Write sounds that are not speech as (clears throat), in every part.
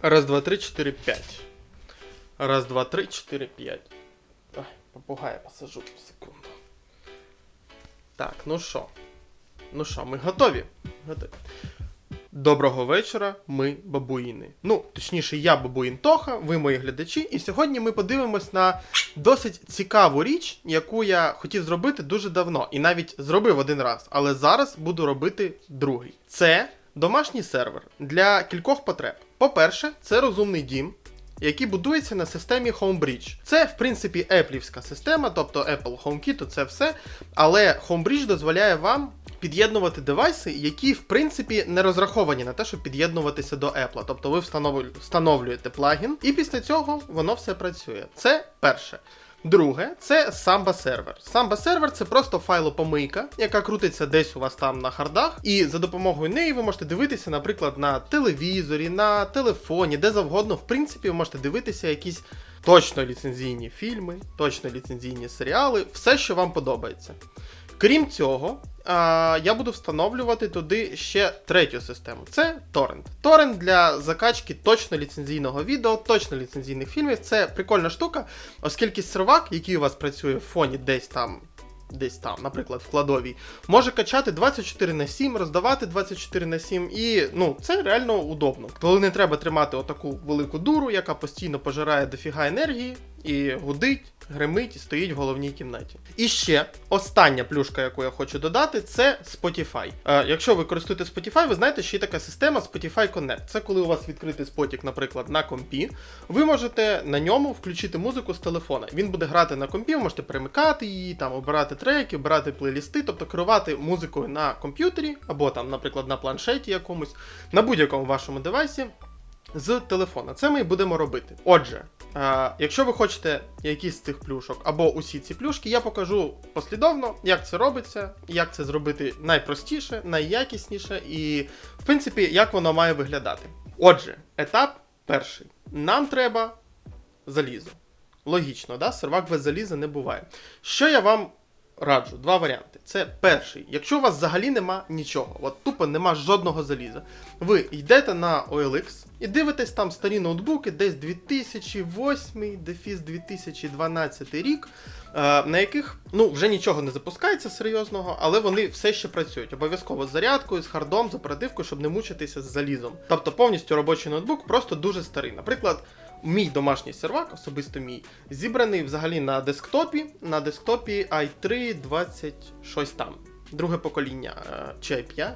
Раз, два, три, чотири, п'ять. Раз, два, три, чотири, п'ять. Ой, попугая посажу секунду. Так, ну що? Ну що, ми готові? Готові. Доброго вечора, ми бабуїни. Ну, точніше, я бабуїн Тоха, ви мої глядачі, і сьогодні ми подивимось на досить цікаву річ, яку я хотів зробити дуже давно, і навіть зробив один раз, але зараз буду робити другий. Це домашній сервер для кількох потреб. По-перше, це розумний дім. Який будується на системі Homebridge. Це, в принципі, еплівська система, тобто Apple HomeKit, це все. Але Homebridge дозволяє вам під'єднувати девайси, які, в принципі, не розраховані на те, щоб під'єднуватися до Apple. Тобто ви встановлю- встановлюєте плагін, і після цього воно все працює. Це перше. Друге, це Samba сервер. Samba сервер це просто файлопомийка, яка крутиться десь у вас там на хардах, і за допомогою неї ви можете дивитися, наприклад, на телевізорі, на телефоні, де завгодно. В принципі, ви можете дивитися якісь точно ліцензійні фільми, точно ліцензійні серіали, все, що вам подобається. Крім цього, я буду встановлювати туди ще третю систему. Це торрент. Торрент для закачки точно ліцензійного відео, точно ліцензійних фільмів. Це прикольна штука, оскільки сервак, який у вас працює в фоні десь там. Десь там, наприклад, в кладовій, може качати 24 на 7, роздавати 24 на 7, і ну це реально удобно. Коли не треба тримати отаку велику дуру, яка постійно пожирає дофіга енергії і гудить, гримить і стоїть в головній кімнаті. І ще остання плюшка, яку я хочу додати, це Spotify. Е, якщо ви користуєтесь Spotify, ви знаєте, що є така система Spotify Connect. Це коли у вас відкритий спотік, наприклад, на компі, ви можете на ньому включити музику з телефона. Він буде грати на компі, ви можете перемикати її, там обирати треки, обирати плейлісти, тобто керувати музикою на комп'ютері або там, наприклад, на планшеті якомусь, на будь-якому вашому девайсі. З телефона. Це ми і будемо робити. Отже, е, якщо ви хочете якісь з цих плюшок або усі ці плюшки, я покажу послідовно, як це робиться, як це зробити найпростіше, найякісніше і, в принципі, як воно має виглядати. Отже, етап перший. Нам треба залізо. Логічно, да? сервак без заліза не буває. Що я вам раджу? Два варіанти. Це перший. Якщо у вас взагалі нема нічого, от тупо нема жодного заліза, ви йдете на OLX і дивитесь там старі ноутбуки, десь 2008, дефіс 2012 рік, е, на яких ну, вже нічого не запускається серйозного, але вони все ще працюють. Обов'язково з зарядкою, з хардом, з оперативкою, щоб не мучитися з залізом. Тобто повністю робочий ноутбук, просто дуже старий. Наприклад, мій домашній сервак, особисто мій, зібраний взагалі на десктопі, на десктопі i3 20 щось там. Друге покоління е, чи i5.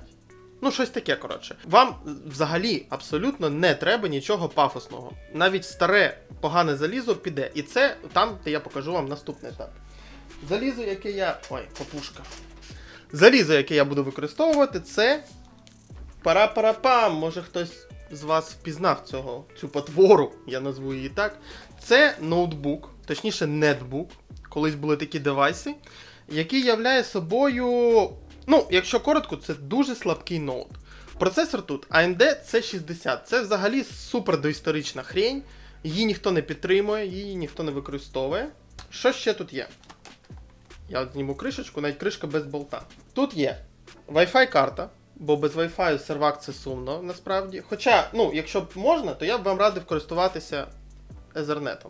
Ну, щось таке, коротше. Вам взагалі абсолютно не треба нічого пафосного. Навіть старе погане залізо піде. І це там, де я покажу вам наступний етап. Залізо, яке я. Ой, попушка. Залізо, яке я буду використовувати, це. Пара-пара-пам! Може хтось з вас впізнав цього, цю потвору, я назву її так. Це ноутбук, точніше, нетбук. Колись були такі девайси, який являє собою. Ну, якщо коротко, це дуже слабкий ноут. Процесор тут AMD C60. Це взагалі супер доісторична хрень. Її ніхто не підтримує, її ніхто не використовує. Що ще тут є? Я зніму кришечку, навіть кришка без болта. Тут є Wi-Fi карта, бо без Wi-Fi сервак це сумно насправді. Хоча, ну, якщо б можна, то я б вам радив користуватися Ethernet.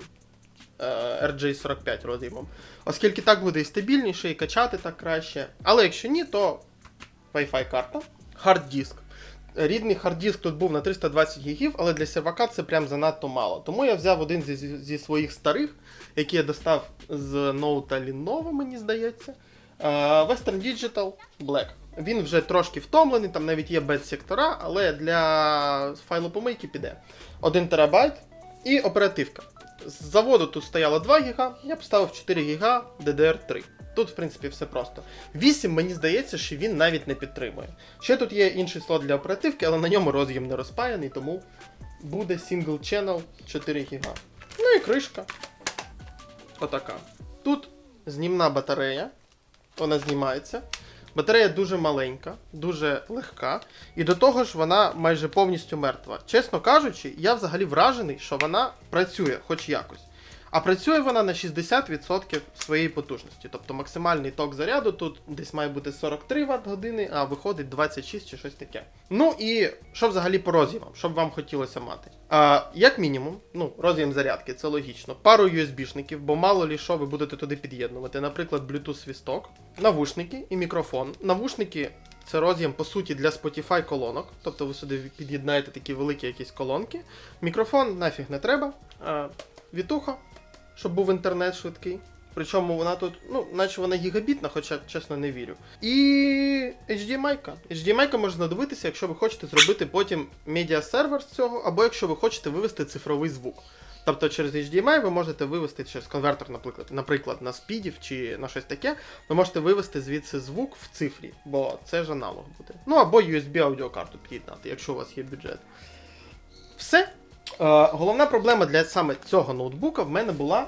е, RJ45 роз'ємом. Оскільки так буде і стабільніше, і качати так краще. Але якщо ні, то Wi-Fi карта, хард-диск. Рідний хард-диск тут був на 320 ГБ, але для сервака це прям занадто мало. Тому я взяв один зі, зі своїх старих, який я достав з ноута Lenovo, мені здається. Е, Western Digital Black. Він вже трошки втомлений, там навіть є без сектора, але для файлопомийки піде. 1 терабайт і оперативка. З заводу тут стояло 2 ГБ, я поставив 4 ГБ DDR3. Тут, в принципі, все просто. 8, мені здається, що він навіть не підтримує. Ще тут є інший слот для оперативки, але на ньому роз'єм не розпаяний, тому буде single channel 4 ГБ. Ну і кришка. Отака. Тут знімна батарея. Вона знімається. Батарея дуже маленька, дуже легка, і до того ж вона майже повністю мертва. Чесно кажучи, я взагалі вражений, що вона працює хоч якось. А працює вона на 60% своєї потужності. Тобто максимальний ток заряду тут десь має бути 43 Вт години, а виходить 26 чи щось таке. Ну і що взагалі по роз'ємам, що б вам хотілося мати? А, як мінімум, ну, роз'єм зарядки, це логічно. Пару USB-шників, бо мало лі що ви будете туди під'єднувати. Наприклад, Bluetooth свісток, навушники і мікрофон. Навушники це роз'єм, по суті, для Spotify колонок. Тобто ви сюди під'єднаєте такі великі якісь колонки. Мікрофон нафіг не треба. Вітуха, щоб був інтернет швидкий. Причому вона тут, ну, наче вона гігабітна, хоча чесно не вірю. І HDMI. -ка. HDMI може знадобитися, якщо ви хочете зробити потім медіасервер з цього, або якщо ви хочете вивести цифровий звук. Тобто через HDMI ви можете вивести через конвертер, наприклад, наприклад, на спідів чи на щось таке, ви можете вивести звідси звук в цифрі, бо це ж аналог буде. Ну або USB аудіокарту під'єднати, якщо у вас є бюджет. Все. Е, головна проблема для саме цього ноутбука в мене була.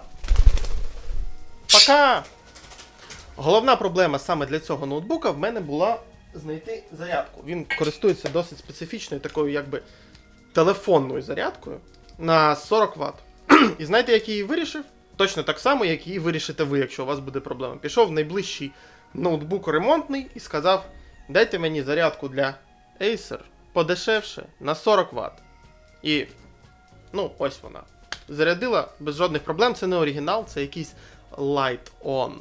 Пока! Головна проблема саме для цього ноутбука в мене була знайти зарядку. Він користується досить специфічною такою, якби телефонною зарядкою на 40 Вт. (clears throat) І знаєте, як її вирішив? Точно так само, як її вирішите ви, якщо у вас буде проблема. Пішов в найближчий ноутбук ремонтний і сказав: дайте мені зарядку для Acer подешевше на 40 Вт. І ну, ось вона. Зарядила без жодних проблем. Це не оригінал, це якийсь Light On.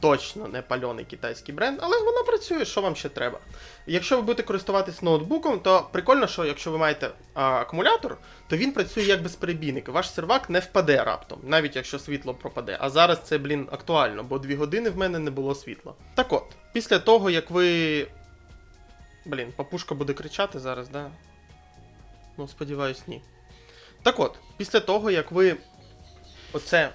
Точно не пальоний китайський бренд, але вона працює, що вам ще треба. Якщо ви будете користуватись ноутбуком, то прикольно, що якщо ви маєте а, акумулятор, то він працює як безперебійник. Ваш сервак не впаде раптом, навіть якщо світло пропаде. А зараз це, блін, актуально, бо дві години в мене не було світла. Так от, після того, як ви. Блін, папушка буде кричати зараз, да? Ну, сподіваюсь, ні. Так от, після того, як ви оце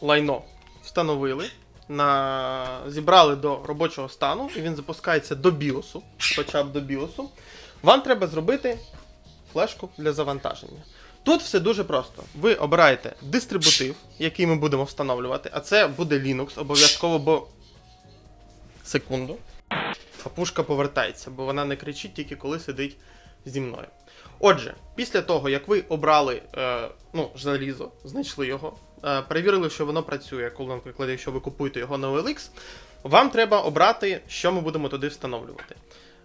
лайно встановили, на... зібрали до робочого стану, і він запускається до біосу, хоча б до біосу, вам треба зробити флешку для завантаження. Тут все дуже просто. Ви обираєте дистрибутив, який ми будемо встановлювати, а це буде Linux обов'язково, бо. Секунду. Папушка повертається, бо вона не кричить тільки коли сидить зі мною. Отже, після того, як ви обрали е, ну, залізо, знайшли його, е, перевірили, що воно працює, коли, наприклад, якщо ви купуєте його на OLX, вам треба обрати, що ми будемо туди встановлювати.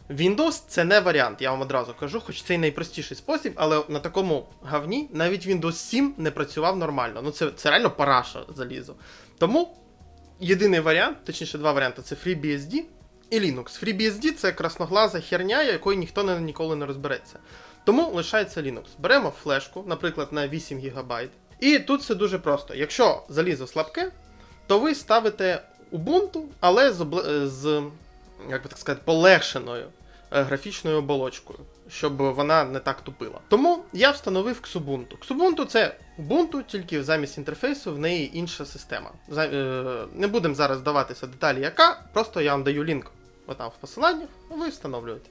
Windows це не варіант, я вам одразу кажу, хоч це й найпростіший спосіб, але на такому гавні навіть Windows 7 не працював нормально. Ну це, це реально параша залізо. Тому єдиний варіант, точніше, два варіанти це FreeBSD і Linux. FreeBSD це красноглаза херня, якої ніхто не, ніколи не розбереться. Тому лишається Linux. Беремо флешку, наприклад, на 8 ГБ. І тут все дуже просто. Якщо залізо слабке, то ви ставите Ubuntu, але з, з як би так сказати, полегшеною е, графічною оболочкою, щоб вона не так тупила. Тому я встановив Xubuntu. Xubuntu це Ubuntu, тільки замість інтерфейсу в неї інша система. Е, не будемо зараз вдаватися деталі, яка, просто я вам даю лінк отам в посиланнях, ви встановлюєте.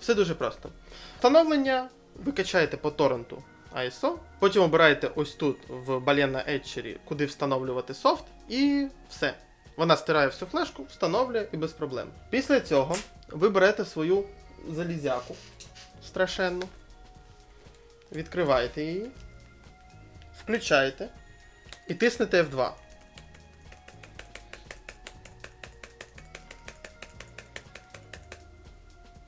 Все дуже просто. Встановлення ви качаєте по торренту ISO, потім обираєте ось тут в Balena Etcher, куди встановлювати софт, і все. Вона стирає всю флешку, встановлює і без проблем. Після цього ви берете свою залізяку страшенну, відкриваєте її, включаєте і тиснете F2.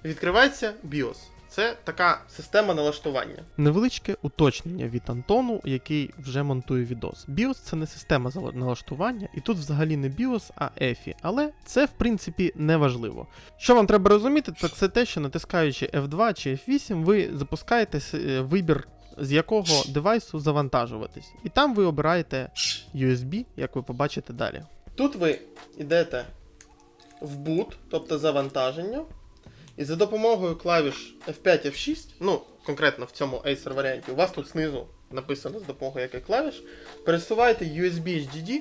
Відкривається BIOS. Це така система налаштування. Невеличке уточнення від Антону, який вже монтує відос. BIOS це не система налаштування, і тут взагалі не BIOS, а EFI. Але це в принципі не важливо. Що вам треба розуміти, так це те, що натискаючи F2 чи F8, ви запускаєте е, вибір. З якого девайсу завантажуватись. І там ви обираєте USB, як ви побачите далі. Тут ви йдете в boot, тобто завантаження, і за допомогою клавіш F5, F6, ну, конкретно в цьому Acer варіанті, у вас тут знизу написано з допомогою яких клавіш, пересуваєте USB HDD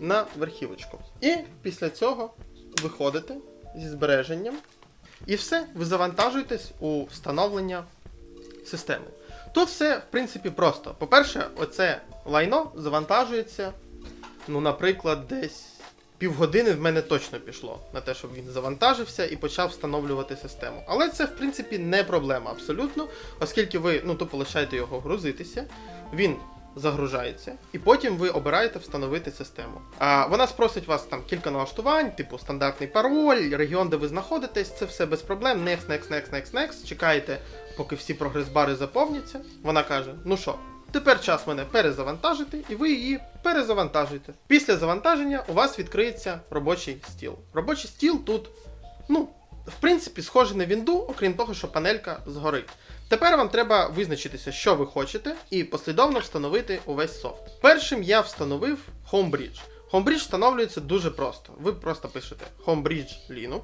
на верхівочку. І після цього виходите зі збереженням. І все, ви завантажуєтесь у встановлення системи. Тут все, в принципі, просто. По-перше, оце лайно завантажується, ну, наприклад, десь півгодини в мене точно пішло на те, щоб він завантажився і почав встановлювати систему. Але це, в принципі, не проблема абсолютно, оскільки ви ну, тупо лишаєте його грузитися, він загружається, і потім ви обираєте встановити систему. А, вона спросить вас там кілька налаштувань, типу стандартний пароль, регіон, де ви знаходитесь, це все без проблем. Next, next, next, next, next. Чекаєте, поки всі прогрес-бари заповняться. Вона каже: ну що, тепер час мене перезавантажити, і ви її перезавантажуєте. Після завантаження у вас відкриється робочий стіл. Робочий стіл тут, ну, в принципі, схожий на вінду, окрім того, що панелька згорить. Тепер вам треба визначитися, що ви хочете, і послідовно встановити увесь софт. Першим я встановив Homebridge. Homebridge встановлюється дуже просто. Ви просто пишете Homebridge Linux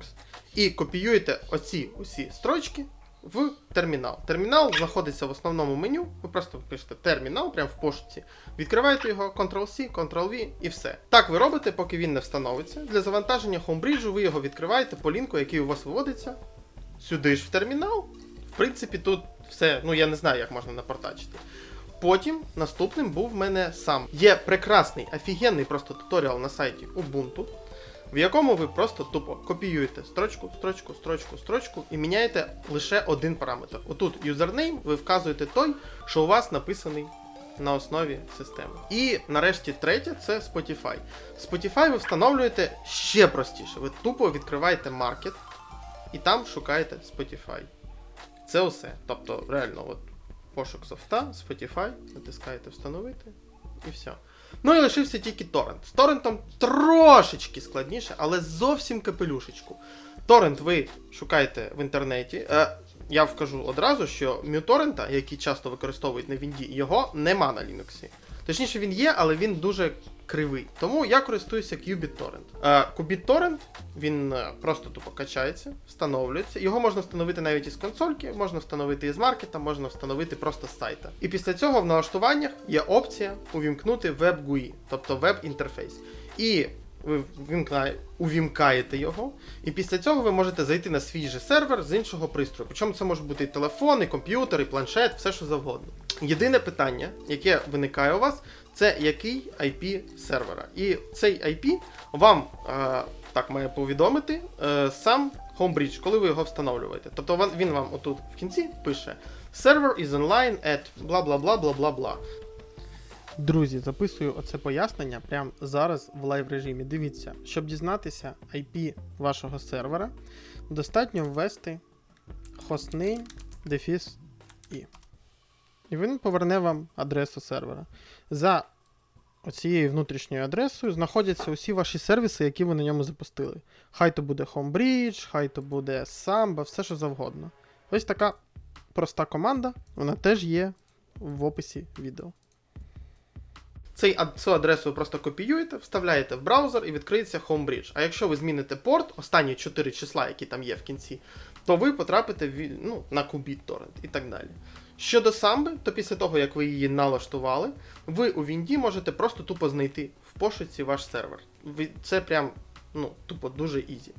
і копіюєте оці усі строчки в термінал. Термінал знаходиться в основному меню. Ви просто пишете термінал прямо в пошуці, відкриваєте його Ctrl-C, Ctrl-V і все. Так ви робите, поки він не встановиться. Для завантаження Homebridge ви його відкриваєте по лінку, який у вас виводиться сюди ж в термінал. В принципі, тут все, ну я не знаю, як можна напортачити. Потім наступним був в мене сам. Є прекрасний, офігенний просто туторіал на сайті Ubuntu, в якому ви просто тупо копіюєте строчку, строчку, строчку, строчку і міняєте лише один параметр. Отут юзернейм ви вказуєте той, що у вас написаний на основі системи. І нарешті третє це Spotify. Spotify ви встановлюєте ще простіше. Ви тупо відкриваєте маркет і там шукаєте Spotify. Це все. Тобто, реально, от пошук софта, Spotify, натискаєте встановити і все. Ну і лишився тільки торрент. З торрентом трошечки складніше, але зовсім капелюшечку. Торрент ви шукаєте в інтернеті. Е, я вкажу одразу, що мюторрента, який часто використовують на Вінді, його нема на Linux. Точніше, він є, але він дуже кривий. Тому я користуюся QBitTorrent. Е, QBitTorrent, він е, просто тупо качається, встановлюється. Його можна встановити навіть із консольки, можна встановити із маркета, можна встановити просто з сайта. І після цього в налаштуваннях є опція увімкнути WebGUI, тобто веб-інтерфейс. І ви увімкаєте його, і після цього ви можете зайти на свій же сервер з іншого пристрою. Причому це може бути і телефон, і комп'ютер, і планшет, все що завгодно. Єдине питання, яке виникає у вас, це який IP сервера. І цей IP вам е, так має повідомити е, сам Homebridge, коли ви його встановлюєте. Тобто він, вам отут в кінці пише Server is online at бла бла бла бла бла бла. Друзі, записую оце пояснення прямо зараз в лайв режимі. Дивіться, щоб дізнатися IP вашого сервера, достатньо ввести hostname dефіс i. І він поверне вам адресу сервера. За оцією внутрішньою адресою знаходяться усі ваші сервіси, які ви на ньому запустили. Хай то буде Homebridge, хай то буде Samba, все що завгодно. Ось така проста команда, вона теж є в описі відео. Цей, цю адресу ви просто копіюєте, вставляєте в браузер і відкриється Homebridge. А якщо ви зміните порт, останні 4 числа, які там є в кінці, то ви потрапите в, ну, на QBitTorrent і так далі. Щодо самби, то після того, як ви її налаштували, ви у Вінді можете просто тупо знайти в пошуці ваш сервер. Це прям ну, тупо дуже ізі.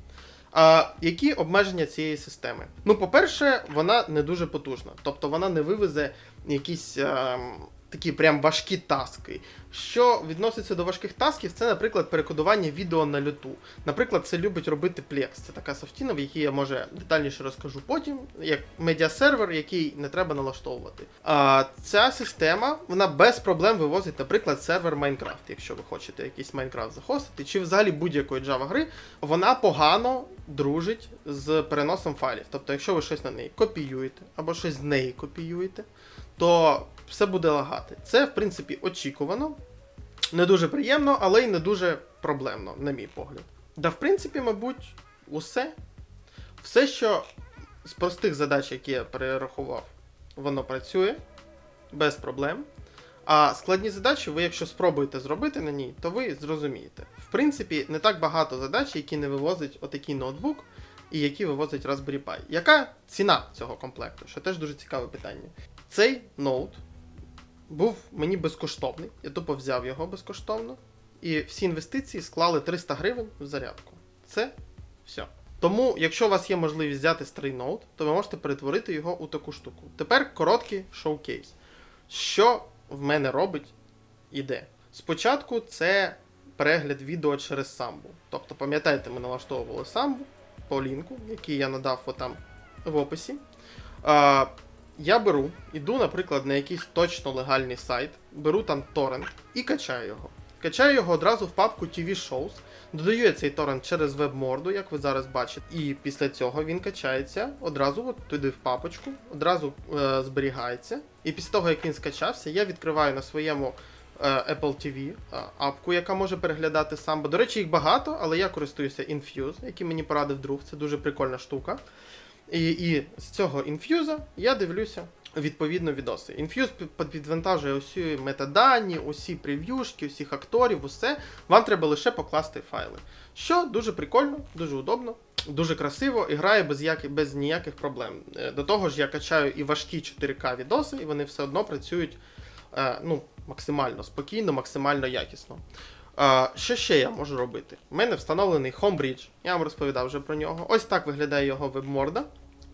А які обмеження цієї системи? Ну, по-перше, вона не дуже потужна. Тобто вона не вивезе якісь ем, такі прям важкі таски. Що відноситься до важких тасків, це, наприклад, перекодування відео на люту. Наприклад, це любить робити Plex. Це така софтіна, в якій я може детальніше розкажу потім, як медіасервер, який не треба налаштовувати. А ця система вона без проблем вивозить, наприклад, сервер Minecraft, якщо ви хочете якийсь Minecraft захостити, чи взагалі будь-якої Java гри, вона погано дружить з переносом файлів. Тобто, якщо ви щось на неї копіюєте або щось з неї копіюєте, то все буде лагати. Це, в принципі, очікувано. Не дуже приємно, але й не дуже проблемно, на мій погляд. Да, в принципі, мабуть, усе. Все, що з простих задач, які я перерахував, воно працює без проблем. А складні задачі, ви якщо спробуєте зробити на ній, то ви зрозумієте. В принципі, не так багато задач, які не вивозить отакий ноутбук і які вивозить Raspberry Pi. Яка ціна цього комплекту? Що теж дуже цікаве питання. Цей ноут був мені безкоштовний. Я тупо взяв його безкоштовно. І всі інвестиції склали 300 гривень в зарядку. Це все. Тому, якщо у вас є можливість взяти старий ноут, то ви можете перетворити його у таку штуку. Тепер короткий шоукейс. Що в мене робить іде? Спочатку це перегляд відео через самбу. Тобто, пам'ятаєте, ми налаштовували самбу по лінку, який я надав отам в описі. Я беру, іду, наприклад, на якийсь точно легальний сайт, беру там торрент і качаю його. Качаю його одразу в папку TV Shows, додаю я цей торрент через веб-морду, як ви зараз бачите, і після цього він качається одразу от туди в папочку, одразу е, зберігається. І після того, як він скачався, я відкриваю на своєму е, Apple TV е, апку, яка може переглядати сам. До речі, їх багато, але я користуюся Infuse, який мені порадив друг. Це дуже прикольна штука. І, і з цього інф'юза я дивлюся відповідно відоси. Інф'юз підвантажує усі метадані, усі прев'юшки, усіх акторів, усе. Вам треба лише покласти файли. Що дуже прикольно, дуже удобно, дуже красиво і грає без, як, без ніяких проблем. Е, До того ж, я качаю і важкі 4К відоси, і вони все одно працюють е, ну, максимально спокійно, максимально якісно. Що ще я можу робити? У мене встановлений Homebridge, я вам розповідав вже про нього. Ось так виглядає його веб-морда.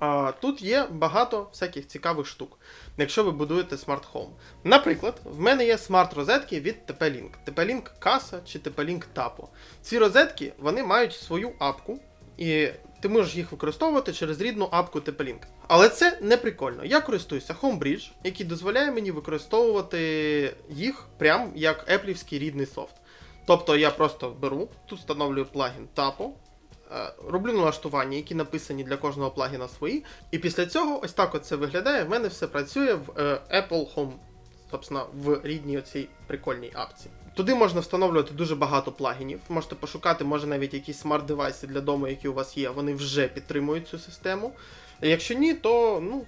А, тут є багато всяких цікавих штук, якщо ви будуєте смарт Home. Наприклад, в мене є смарт-розетки від TP-Link. TP-Link Casa чи TP-Link Tapo. Ці розетки вони мають свою апку, і ти можеш їх використовувати через рідну апку TP-Link. Але це не прикольно. Я користуюся Homebridge, який дозволяє мені використовувати їх прям як еплівський рідний софт. Тобто я просто беру, тут встановлюю плагін Tapo, е, роблю налаштування, які написані для кожного плагіна свої. І після цього ось так це виглядає. В мене все працює в е, Apple Home, собственно, в рідній оцій прикольній апці. Туди можна встановлювати дуже багато плагінів. Можете пошукати, може навіть якісь смарт-девайси для дому, які у вас є, вони вже підтримують цю систему. Якщо ні, то ну,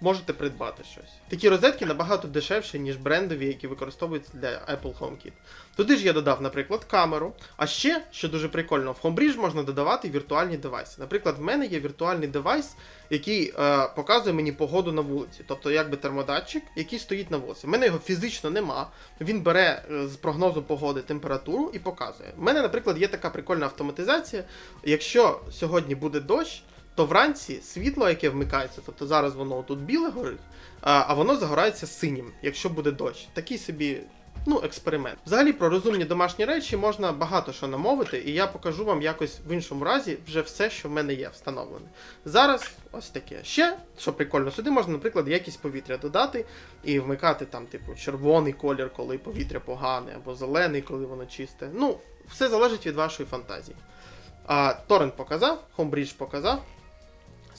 можете придбати щось. Такі розетки набагато дешевші, ніж брендові, які використовуються для Apple HomeKit. Туди ж я додав, наприклад, камеру. А ще, що дуже прикольно, в Homebridge можна додавати віртуальні девайси. Наприклад, в мене є віртуальний девайс, який е, показує мені погоду на вулиці, тобто якби термодатчик, який стоїть на вулиці. У мене його фізично нема. Він бере е, з прогнозу погоди температуру і показує. У мене, наприклад, є така прикольна автоматизація. Якщо сьогодні буде дощ, то вранці світло, яке вмикається, тобто зараз воно тут біле горить, а, воно загорається синім, якщо буде дощ. Такий собі. Ну, експеримент. Взагалі про розумні домашні речі можна багато що намовити, і я покажу вам якось в іншому разі вже все, що в мене є встановлене. Зараз ось таке. Ще, що прикольно, сюди можна, наприклад, якість повітря додати і вмикати там, типу, червоний колір, коли повітря погане, або зелений, коли воно чисте. Ну, все залежить від вашої фантазії. А, Торрент показав, Homebridge показав,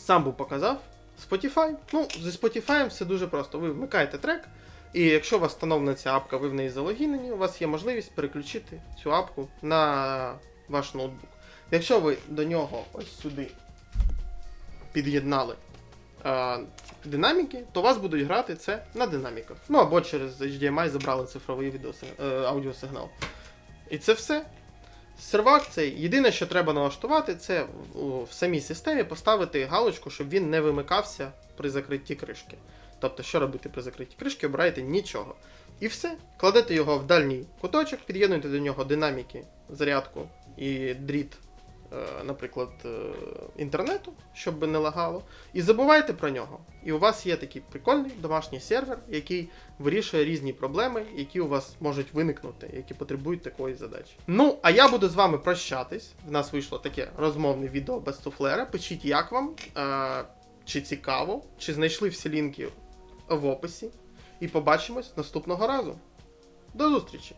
Самбу показав, Spotify. Ну, зі Spotify все дуже просто. Ви вмикаєте трек, і якщо у вас встановлена ця апка, ви в неї залогінені, у вас є можливість переключити цю апку на ваш ноутбук. Якщо ви до нього ось сюди під'єднали е, динаміки, то у вас будуть грати це на динаміках. Ну або через HDMI забрали цифровий відеоси- е, аудіосигнал. І це все. Сервак цей єдине, що треба налаштувати, це в, самій системі поставити галочку, щоб він не вимикався при закритті кришки. Тобто, що робити при закритті кришки, обираєте нічого. І все. Кладете його в дальній куточок, під'єднуєте до нього динаміки, зарядку і дріт, наприклад, е, інтернету, щоб не лагало. І забувайте про нього. І у вас є такий прикольний домашній сервер, який вирішує різні проблеми, які у вас можуть виникнути, які потребують такої задачі. Ну, а я буду з вами прощатись. В нас вийшло таке розмовне відео без суфлера. Пишіть, як вам, е, чи цікаво, чи знайшли всі лінки в описі. І побачимось наступного разу. До зустрічі!